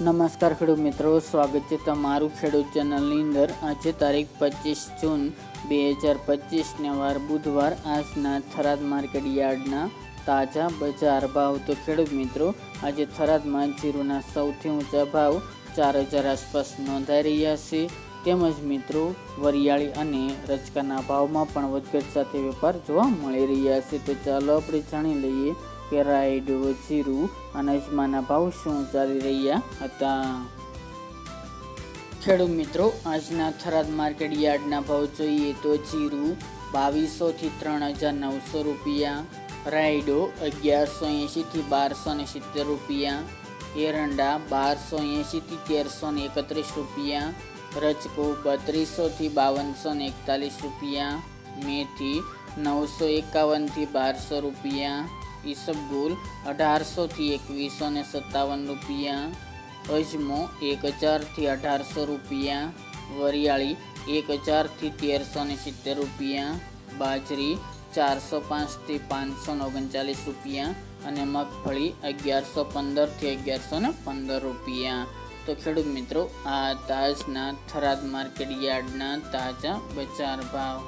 નમસ્કાર ખેડૂત મિત્રો, સ્વાગત છે તમારું ખેડૂત ચેનલની અંદર. આજે તારીખ પચીસ જૂન બે હજાર પચીસને વાર બુધવાર આજના થરાદ માર્કેટ યાર્ડના તાજા બજાર ભાવ. તો ખેડૂત મિત્રો, આજે થરાદમાં જીરુના સૌથી ઊંચા ભાવ ચાર હજાર આસપાસ નોંધાઈ રહ્યા છે. તેમજ મિત્રો, વરિયાળી અને રચકાના ભાવમાં પણ વધઘટ સાથે વેપાર જોવા મળી રહ્યા છે. તો ચાલો આપણે જાણી લઈએ કે રાયડો જીરું અને અજમાના ભાવ શું ચાલી રહ્યા હતા? ખેડૂત મિત્રો, આજના થરાદ માર્કેટ યાર્ડના ભાવ જોઈએ તો જીરું બાવીસોથી ત્રણ હજાર નવસો રૂપિયા, રાયડો અગિયારસો એંશીથી બારસો ને સિત્તેર રૂપિયા, એરંડા બારસો એંશીથી તેરસો ને એકત્રીસ રૂપિયા રચકો બત્રીસોથી બાવનસો ને એકતાલીસ રૂપિયા, મેથી નવસો એકાવનથી બારસો રૂપિયા ઈસબગુલ અઢારસોથી એકવીસો ને સત્તાવન રૂપિયા. અજમો એક હજારથી અઢારસો રૂપિયા. વરિયાળી એક હજારથી તેરસો ને સિત્તેર રૂપિયા. બાજરી ચારસો પાંચથી પાંચસો ને ઓગણચાલીસ રૂપિયા અને મગફળી અગિયારસો પંદરથી અગિયારસો ને પંદર રૂપિયા. તો ખેડૂત મિત્રો, આ તાજના થરાદ માર્કેટ યાર્ડના તાજા બજાર ભાવ.